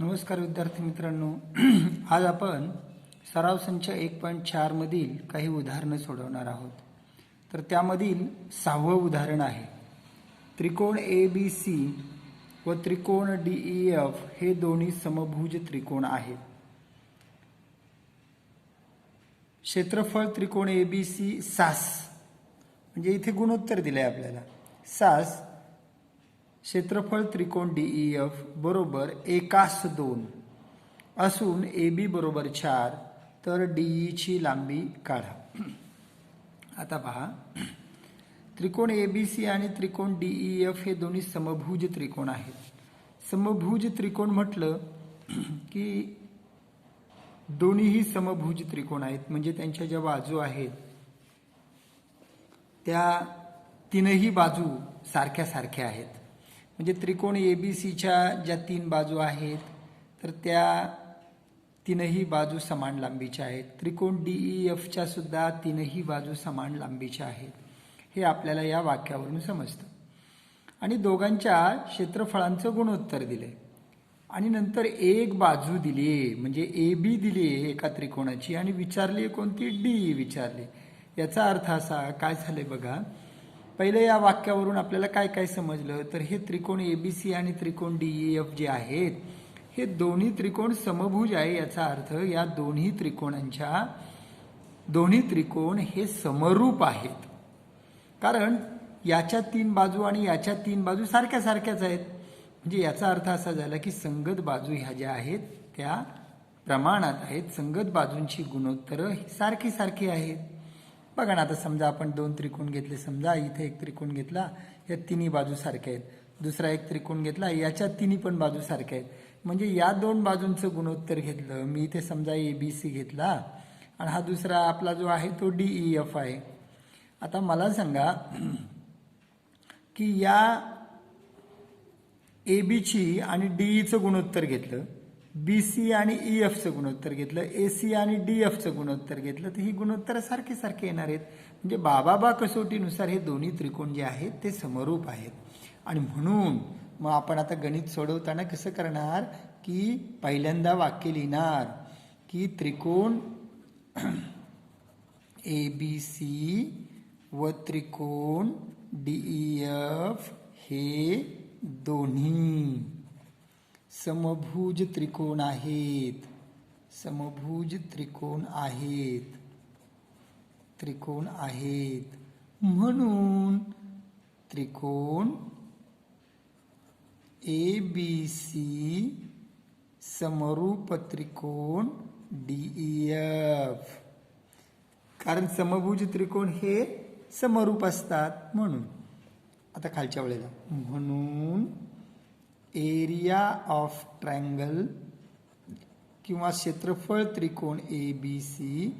नमस्कार विद्यार्थी मित्रांनो. आज आपण सराव संच एक पॉईंट चारमधील काही उदाहरणं सोडवणार आहोत. तर त्यामधील सहावं उदाहरण आहे. त्रिकोण ए बी सी व त्रिकोण डी ई एफ हे दोन्ही समभुज त्रिकोण आहेत. क्षेत्रफळ त्रिकोण ए बी सी सास. म्हणजे इथे गुणोत्तर दिलं आहे आपल्याला. सास क्षेत्रफळ त्रिकोण ई एफ बरोबर एकास दोन. असून ए बी बरोबर चार तर डीई ची लांबी काढा. आता पहा. त्रिकोण ए बी सी आणि त्रिकोण डी ई एफ हे दोन्ही समभुज त्रिकोण आहेत. समभुज त्रिकोण म्हटलं की दोन्हीही समभुज त्रिकोण आहेत म्हणजे त्यांच्या ज्या बाजू आहेत त्या तीनही बाजू सारख्या सारख्या आहेत. म्हणजे त्रिकोण ए बी सीच्या ज्या तीन बाजू आहेत तर त्या तीनही बाजू समान लांबीच्या आहेत. त्रिकोण डी ई एफच्या सुद्धा तीनही बाजू समान लांबीच्या आहेत. हे आपल्याला या वाक्यावरून समजतं. आणि दोघांच्या क्षेत्रफळांचं गुणोत्तर दिले. आणि नंतर एक बाजू दिली म्हणजे ए बी दिली एका त्रिकोणाची आणि विचारली कोणती? डी विचारली. याचा अर्थ असा काय झाले बघा पहिले या वाक्यावरून आपल्याला काय काय समजलं? तर हे त्रिकोण ए बी सी आणि त्रिकोण डी ई एफ जे आहेत हे दोन्ही त्रिकोण समभुज आहे याचा अर्थ या दोन्ही त्रिकोणांच्या दोन्ही त्रिकोण हे समरूप आहेत. कारण याच्या तीन बाजू आणि याच्या तीन बाजू सारख्या सारख्याच आहेत. म्हणजे याचा अर्थ असा झाला की संगत बाजू ह्या ज्या आहेत त्या प्रमाणात आहेत. संगत बाजूंची गुणोत्तरं ही सारखी सारखी आहेत. बघा ना आता समजा आपण दोन त्रिकोण घेतले समजा इथे एक त्रिकोण घेतला या तिन्ही बाजू सारख्या आहेत. दुसरा एक त्रिकोण घेतला याच्या तिन्ही पण बाजू सारख्या आहेत. म्हणजे या दोन बाजूंचं गुणोत्तर घेतलं मी इथे समजा ए बी सी घेतला आणि हा दुसरा आपला जो आहे तो डी ई एफ आहे. आता मला सांगा की या ए बीची आणि डी ईचं गुणोत्तर घेतलं बी सी आणि ई एफचं गुणोत्तर घेतलं ए सी आणि डी एफचं गुणोत्तर घेतलं तर ही गुणोत्तर सारखे सारखे येणार आहेत. म्हणजे बाबाबा कसोटीनुसार हे दोन्ही त्रिकोण जे आहेत ते समरूप आहेत. आणि म्हणून मग आपण आता गणित सोडवताना कसं करणार? की पहिल्यांदा वाक्य लिहिणार की त्रिकोण ए बी सी व त्रिकोण डी ई एफ हे दोन्ही. समभुज त्रिकोण आहेत. समभुज त्रिकोण आहेत. त्रिकोण आहेत. म्हणून त्रिकोण ए बी सी समरूप त्रिकोण डीई एफ e, कारण समभुज त्रिकोण हे समरूप असतात म्हणून. आता खालच्या वेळेला. म्हणून एरिया ऑफ ट्रँगल किंवा क्षेत्रफळ त्रिकोण ए बी सी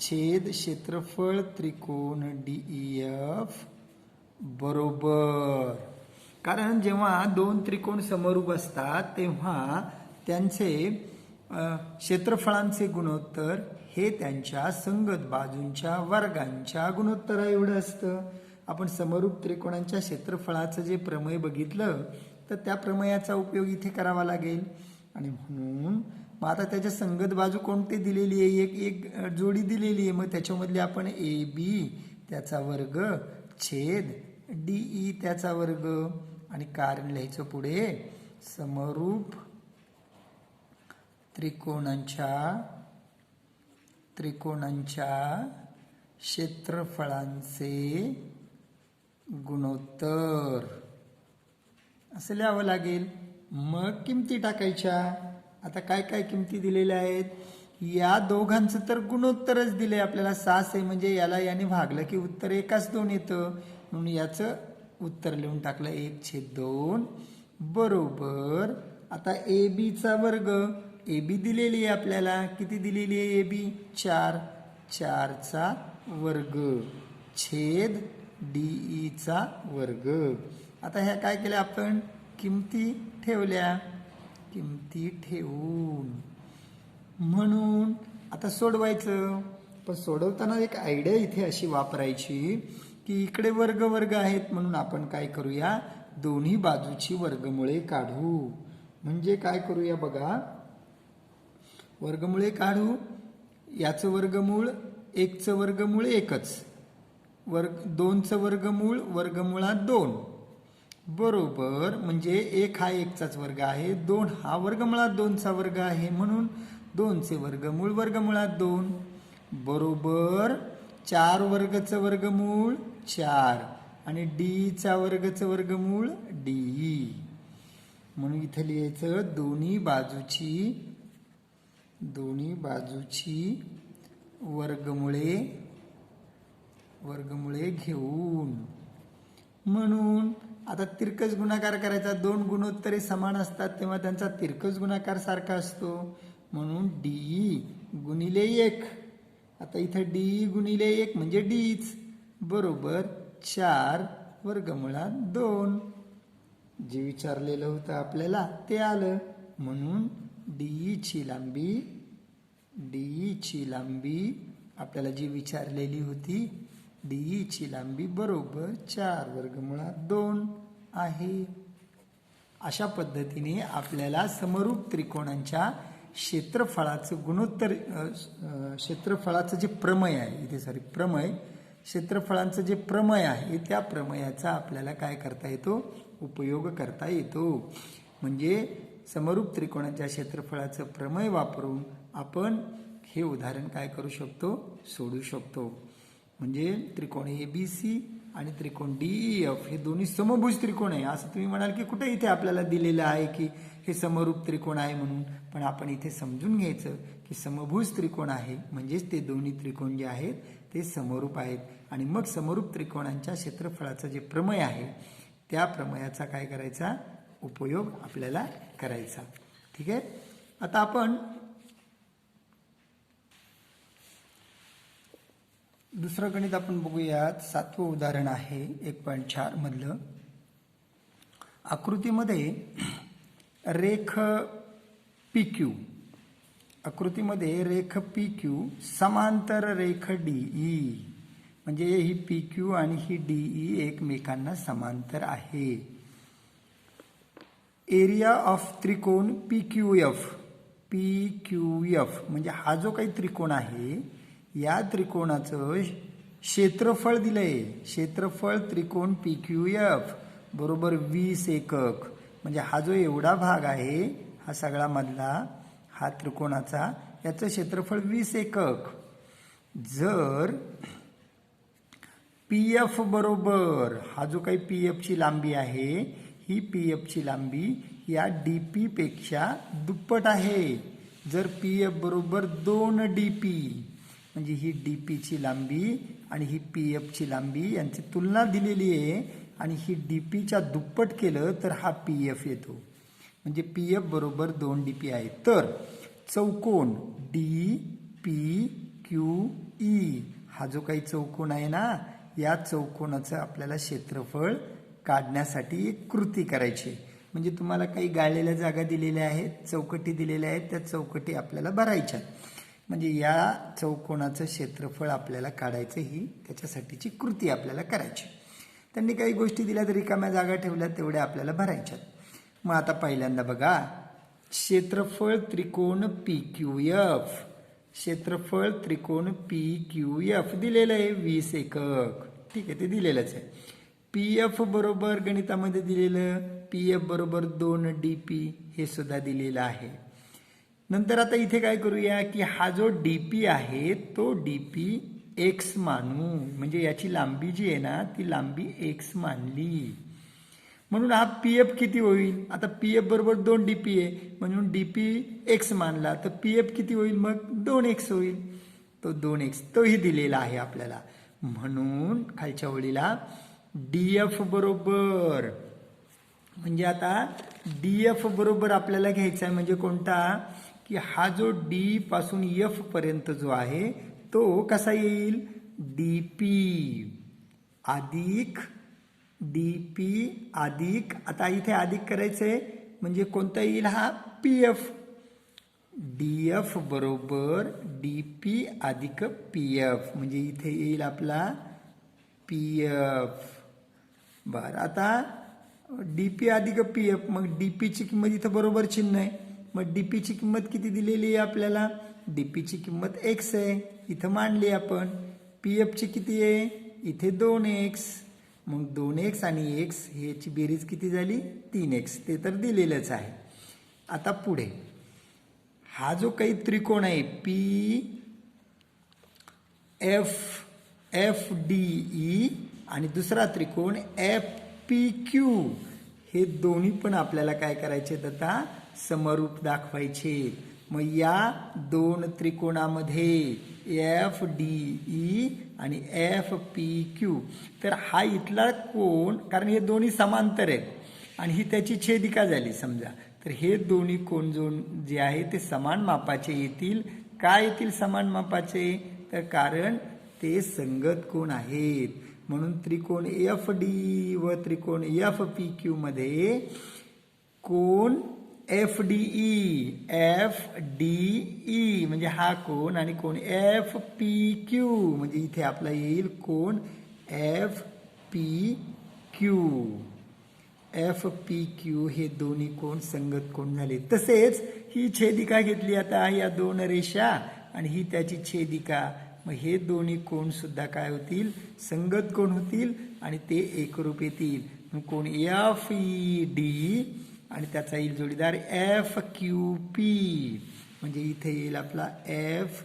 छेद क्षेत्रफळ त्रिकोण डीई एफ बरोबर. कारण जेव्हा दोन त्रिकोण समरूप असतात तेव्हा त्यांचे क्षेत्रफळांचे गुणोत्तर हे त्यांच्या संगत बाजूंच्या वर्गांच्या गुणोत्तरा एवढं असतं. आपण समरूप त्रिकोणांच्या क्षेत्रफळाचं जे प्रमेय बघितलं तर त्या प्रमेयाचा उपयोग इथे करावा लागेल. आणि म्हणून मग आता त्याच्या संगत बाजू कोणती दिलेली आहे? एक एक जोडी दिलेली आहे. मग त्याच्यामधली आपण ए बी त्याचा वर्ग छेद डी ई त्याचा वर्ग. आणि कारण लिहायचं पुढे समरूप त्रिकोणांच्या त्रिकोणांच्या क्षेत्रफळांचे गुणोत्तर. असं लिहावं लागेल. मग किमती टाकायच्या. आता काय काय किमती दिलेल्या आहेत? या दोघांचं तर गुणोत्तरच दिले आपल्याला. सास आहे म्हणजे याला याने भागलं की उत्तर एकाच दोन येतं. म्हणून याचं उत्तर लिहून टाकलं. एक छेद दोन. बरोबर. आता ए बीचा वर्ग. ए बी दिलेली आहे आपल्याला. किती दिलेली आहे ए बी? चार. चारचा वर्ग. छेद डी ईचा वर्ग. आता ह्या काय केलं आपण? किमती ठेवल्या? किमती ठेवून. म्हणून आता सोडवायचं. पण सोडवताना एक आयडिया इथे अशी वापरायची की इकडे वर्ग वर्ग आहेत म्हणून आपण काय करूया? दोन्ही बाजूची वर्गमुळे काढू. म्हणजे काय करूया बघा? वर्गमुळे काढू. याचं वर्गमूळ एकचं वर्गमूळ एकच. वर्ग दोनचं वर्गमूळ वर्गमुळात दोन. बरोबर. म्हणजे एक हा एकचाच वर्ग आहे दोन हा वर्गमुळात दोनचा वर्ग आहे म्हणून दोनचे वर्गमूळ वर्गमुळात दोन. बरोबर. चार वर्गचं वर्गमूळ चार आणि डीचा वर्गचं वर्गमूळ डी. म्हणून इथं लिहायचं दोन्ही बाजूची दोन्ही बाजूची वर्गमुळे वर्गमुळे घेऊन. म्हणून आता तिरकस गुणाकार करायचा दोन गुणोत्तरे समान असतात तेव्हा त्यांचा तिरकस गुणाकार सारखा असतो. म्हणून डी गुणिले एक. आता इथं डी गुणिले एक म्हणजे डीच. बरोबर चार वर्गमुळात दोन. जे विचारलेलं होतं आपल्याला ते आलं. म्हणून डी ची लांबी डीईची लांबी आपल्याला जी विचारलेली होती डी ची लांबी बरोबर चार वर्गमुळात दोन आहे. अशा पद्धतीने आपल्याला समरूप त्रिकोणांच्या क्षेत्रफळाचं गुणोत्तर क्षेत्रफळाचं जे प्रमय आहे इथे सॉरी प्रमय क्षेत्रफळांचं जे प्रमय आहे त्या प्रमयाचा आपल्याला काय करता येतो? उपयोग करता येतो. म्हणजे समरूप त्रिकोणाच्या क्षेत्रफळाचं प्रमय वापरून आपण हे उदाहरण काय करू शकतो? सोडू शकतो. म्हणजे त्रिकोण ए बी सी आणि त्रिकोण डी एफ हे दोन्ही समभुज त्रिकोण आहे. असं तुम्ही म्हणाल की कुठे इथे आपल्याला दिलेलं आहे की हे समरूप त्रिकोण आहे म्हणून? पण आपण इथे समजून घ्यायचं की समभुज त्रिकोण आहे म्हणजेच ते दोन्ही त्रिकोण जे आहेत ते समरूप आहेत. आणि मग समरूप त्रिकोणांच्या क्षेत्रफळाचं जे प्रमेय आहे त्या प्रमेयाचा काय करायचा? उपयोग आपल्याला करायचा. ठीक आहे? आता आपण दुसरं गणित आपण बघूयात. सातवं उदाहरण आहे एक पॉईंट चार मधलं. आकृतीमध्ये रेख पी क्यू आकृतीमध्ये रेख पी क्यू समांतर रेख डी ई म्हणजे ही पी क्यू आणि ही डी ई एकमेकांना समांतर आहे. एरिया ऑफ त्रिकोण P Q F P Q F म्हणजे हा जो काही त्रिकोण आहे या त्रिकोणाचं क्षेत्रफळ दिलंय. क्षेत्रफळ त्रिकोण पी क्यू एफ बरोबर वीस एकक. म्हणजे हा जो एवढा भाग आहे हा सगळा मधला हा त्रिकोणाचा याचं क्षेत्रफळ वीस एकक. जर पी एफ बरोबर हा जो काही पी एफची लांबी आहे ही पी एफची लांबी या डी पीपेक्षा दुप्पट आहे. जर पी एफ बरोबर दोन डी पी म्हणजे ही डी पीची लांबी आणि ही पी एफची लांबी यांची तुलना दिलेली आहे आणि ही डी पीच्या दुप्पट केलं तर हा पी एफ येतो. म्हणजे पी एफ बरोबर दोन डी पी आहे तर चौकोन डी पी क्यू ई हा जो काही चौकोन आहे ना या चौकोनाचं आपल्याला क्षेत्रफळ काढण्यासाठी एक कृती करायची. आहे. म्हणजे तुम्हाला काही गाळलेल्या जागा दिलेल्या आहेत चौकटी दिलेल्या आहेत त्या चौकटी आपल्याला भरायच्या म्हणजे या चौकोनाचं क्षेत्रफळ आपल्याला काढायचं ही त्याच्यासाठीची कृती आपल्याला करायची. त्यांनी काही गोष्टी दिल्या तर रिकाम्या जागा ठेवल्या तेवढ्या आपल्याला भरायच्यात. मग आता पहिल्यांदा बघा क्षेत्रफळ त्रिकोण पी क्यू एफ. क्षेत्रफळ त्रिकोण पी क्यू एफ दिलेलं आहे वीस एकक. ठीक आहे ते दिलेलंच आहे. पी एफ बरोबर गणितामध्ये दिलेलं पी एफ बरोबर दोन डी पी हे सुद्धा दिलेलं आहे. नंतर आता इथे काय करूया की हा जो डी पी आहे तो डी पी एक्स मानू. म्हणजे याची लांबी जी आहे ना ती लांबी एक्स मानली. म्हणून हा पी एफ किती होईल? आता पी एफ बरोबर दोन डी पी आहे. म्हणून डी पी एक्स मानला तर पी एफ किती होईल मग? दोन एक्स होईल. तो दोन एक्स तोही दिलेला आहे आपल्याला. म्हणून खालच्या ओळीला डी एफ बरोबर. म्हणजे आता डी एफ बरोबर आपल्याला घ्यायचा आहे म्हणजे कोणता? की हा जो डी पासून एफ पर्यंत जो आहे तो कसा येईल? डी पी अधिक डी पी अधिक आता इथे अधिक करायचंय म्हणजे कोणता येईल हा? पी एफ डी एफ बरोबर डी पी अधिक पी एफ म्हणजे इथे येईल आपला पी एफ बरं आता डी पी अधिक पी एफ मग डी पीची किंमत इथं बरोबर चिन्ह आहे. मग डी पीची किंमत किती दिलेली आहे आपल्याला? डी पीची किंमत एक्स आहे. इथं मांडली आपण. पी एफची किती आहे? इथे दोन एक्स मग दोन एक्स आणि एक्स ह्याची बेरीज किती झाली? तीन एक्स ते तर दिलेलंच आहे. आता पुढे. हा जो काही त्रिकोण आहे P F F D E आणि दुसरा त्रिकोण एफ पी क्यू हे दोन्ही पण आपल्याला काय करायचे आहेत आता? समरूप दाखवायचे. मग या दोन त्रिकोणामध्ये एफ डी ई आणि एफ पी क्यू तर हा इथला कोण कारण हे दोन्ही समांतर आहेत. आणि ही त्याची छेदिका झाली समजा. तर हे दोन्ही कोण जो जे आहे ते समान मापाचे येतील. काय येतील समान मापाचे? तर कारण ते संगत कोण आहेत. म्हणून त्रिकोण एफ डी व त्रिकोण एफ पी क्यू मध्ये कोण F D E F D E म्हणजे हा कोण आणि कोण? एफ पी क्यू म्हणजे इथे आपला येईल कोण? F P Q F P Q हे दोन्ही कोण? संगत कोण झाले? तसेच ही छेदिका घेतली आता या दोन रेषा आणि ही त्याची छेदिका. मग हे दोन्ही कोण सुद्धा काय होतील? संगत कोण होतील आणि ते एकरूप येतील. मग कोण? एफ ई डी आणि त्याचा येईल जोडीदार एफ क्यू पी म्हणजे इथे येईल आपला एफ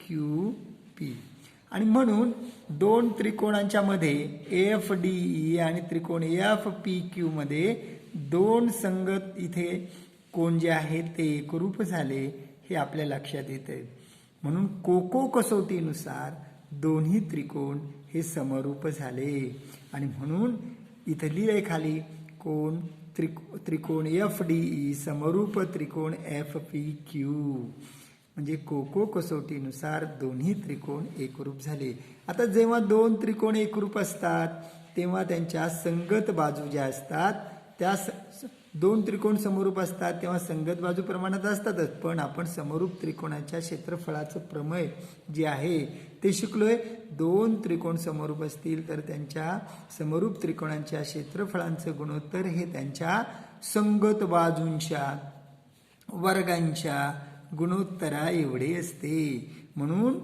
क्यू पी आणि म्हणून दोन त्रिकोणांच्या मध्ये एफ डी ई आणि त्रिकोण एफ पी क्यू मध्ये दोन संगत इथे कोण जे आहे ते एकरूप झाले हे आपल्या लक्षात येते म्हणून कोको कसोटीनुसार दोन्ही त्रिकोण हे समरूप झाले. आणि म्हणून इथं लिहिलंय खाली कोण त्रिक त्रिकोण एफ डी ई समरूप त्रिकोण एफ पी क्यू म्हणजे कोको कसोटीनुसार दोन्ही त्रिकोण एकरूप झाले. आता जेव्हा दोन त्रिकोण एकरूप असतात तेव्हा त्यांच्या संगत बाजू ज्या असतात त्या स- दोन त्रिकोण समरूप असतात तेव्हा संगत बाजू प्रमाणात असतातच. पण आपण समरूप त्रिकोणाच्या क्षेत्रफळाचं प्रमेय जे आहे ते शिकलोय. दोन त्रिकोण समरूप असतील तर त्यांच्या समरूप त्रिकोणांच्या क्षेत्रफळांचं गुणोत्तर हे त्यांच्या संगत बाजूंच्या वर्गांच्या गुणोत्तरा एवढे असते. म्हणून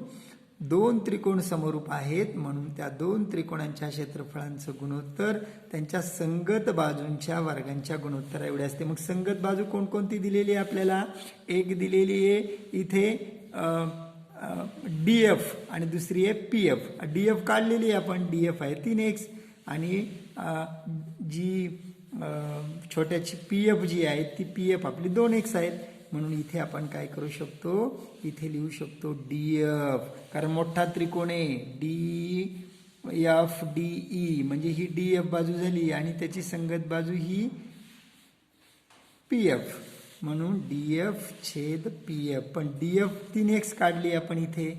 दोन त्रिकोण समरूप आहेत म्हणून त्या दोन त्रिकोणांच्या क्षेत्रफळांचं गुणोत्तर त्यांच्या संगत बाजूंच्या वर्गांच्या गुणोत्तरा एवढे असते. मग संगत बाजू कोणकोणती दिलेली आहे आपल्याला? एक दिलेली आहे इथे डी एफ आणि दुसरी आहे पी एफ डी एफ काढलेली आहे आपण डी एफ आहे तीन एक्स. आणि जी छोट्याची पी एफ जी आहे ती पी एफ आपली दोन एक्स आहेत. म्हणून इथे आपण काय करू शकतो? इथे लिहू शकतो डी एफ कारण मोठा त्रिकोण आहे. डी एफ डी ई म्हणजे ही डी एफ बाजू झाली आणि त्याची संगत बाजू ही पी एफ म्हणून डी एफ छेद पी एफ पण डी एफ तीन एक्स काढली आपण इथे.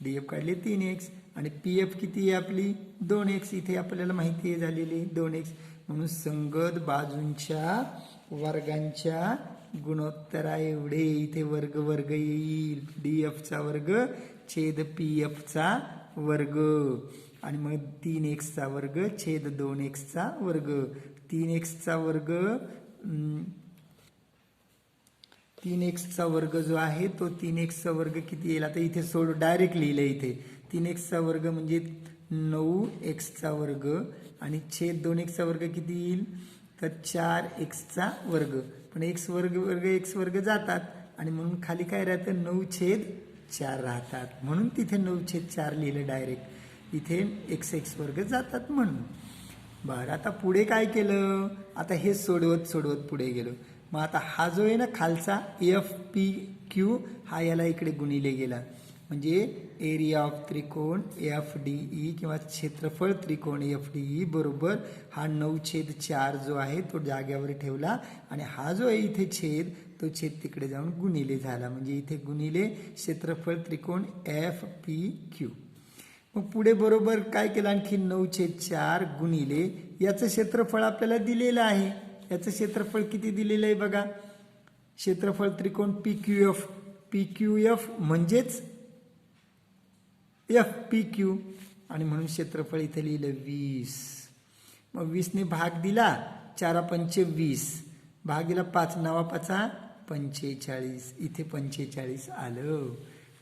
डी एफ काढली तीन एक्स आणि पी एफ किती आहे आपली? दोन एक्स इथे आपल्याला माहिती आहे झालेली दोन एक्स म्हणून संगत बाजूंच्या वर्गांच्या गुणोत्तरा एवढे इथे वर्ग वर्ग येईल. डी एफचा वर्ग छेद पी एफचा वर्ग. आणि मग तीन एक्सचा वर्ग छेद दोन एक्सचा वर्ग. तीन एक्सचा वर्ग तीन एक्सचा वर्ग जो आहे तो तीन एक्सचा वर्ग किती येईल? आता इथे सोड डायरेक्ट लिहिलं इथे. तीन एक्सचा वर्ग म्हणजे नऊ एक्सचा वर्ग. आणि छेद दोन एक्सचा वर्ग किती येईल? तर चार एक्सचा वर्ग. पण एक्स वर्ग वर्ग एक्स वर्ग जातात आणि म्हणून खाली काय राहतं? नऊ छेद चार राहतात. म्हणून तिथे नऊ छेद चार लिहिलं डायरेक्ट इथे एक्स एक्स वर्ग जातात म्हणून. बरं आता पुढे काय केलं? आता हे सोडवत सोडवत पुढे गेलो. मग आता हा जो आहे ना खालचा एफ पी क्यू हा याला इकडे गुणिले गेला. म्हणजे एरिया ऑफ त्रिकोण एफ डी ई किंवा क्षेत्रफळ त्रिकोण एफ डी ई बरोबर हा नऊ छेद चार जो आहे तो जाग्यावर ठेवला आणि हा जो आहे इथे छेद तो छेद तिकडे जाऊन गुणिले झाला. म्हणजे इथे गुणिले क्षेत्रफळ त्रिकोण एफ पी क्यू मग पुढे बरोबर काय केलं? आणखी नऊ छेद चार गुणिले. याचं क्षेत्रफळ आपल्याला दिलेलं आहे. याचं क्षेत्रफळ किती दिलेलं आहे बघा? क्षेत्रफळ त्रिकोण P Q F P Q F म्हणजेच एफ पी क्यू आणि म्हणून क्षेत्रफळ इथं लिहिलं वीस. मग वीसने भाग दिला चारा पंचे वीस. भाग दिला पाच नवा पाचा पंचेचाळीस. इथे पंचेचाळीस आलं.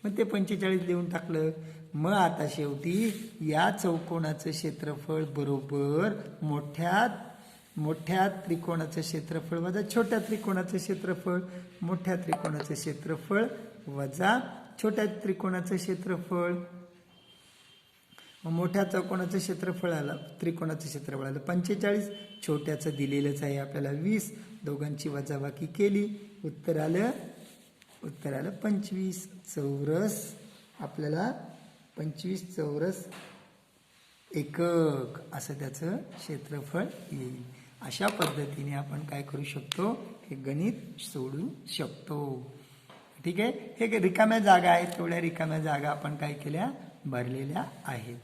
मग ते पंचेचाळीस लिहून टाकलं. मग आता शेवटी या चौकोनाचं क्षेत्रफळ बरोबर मोठ्यात मोठ्या त्रिकोणाचं क्षेत्रफळ वजा छोट्या त्रिकोणाचं क्षेत्रफळ मोठ्या त्रिकोणाचं क्षेत्रफळ वजा छोट्या त्रिकोणाचं क्षेत्रफळ. मग मोठ्या चौकोनाचं क्षेत्रफळ आलं त्रिकोणाचं क्षेत्रफळ आलं. पंचेचाळीस छोट्याचं दिलेलंच आहे आपल्याला. वीस दोघांची वजाबाकी केली. उत्तर आलं उत्तर आलं पंचवीस चौरस. आपल्याला पंचवीस चौरस एकक असं त्याचं क्षेत्रफळ येईल. अशा पद्धतीने आपण काय करू शकतो? हे गणित सोडू शकतो. ठीक आहे? हे रिकाम्या जागा आहेत तेवढ्या रिकाम्या जागा आपण काय केल्या? भरलेल्या आहेत.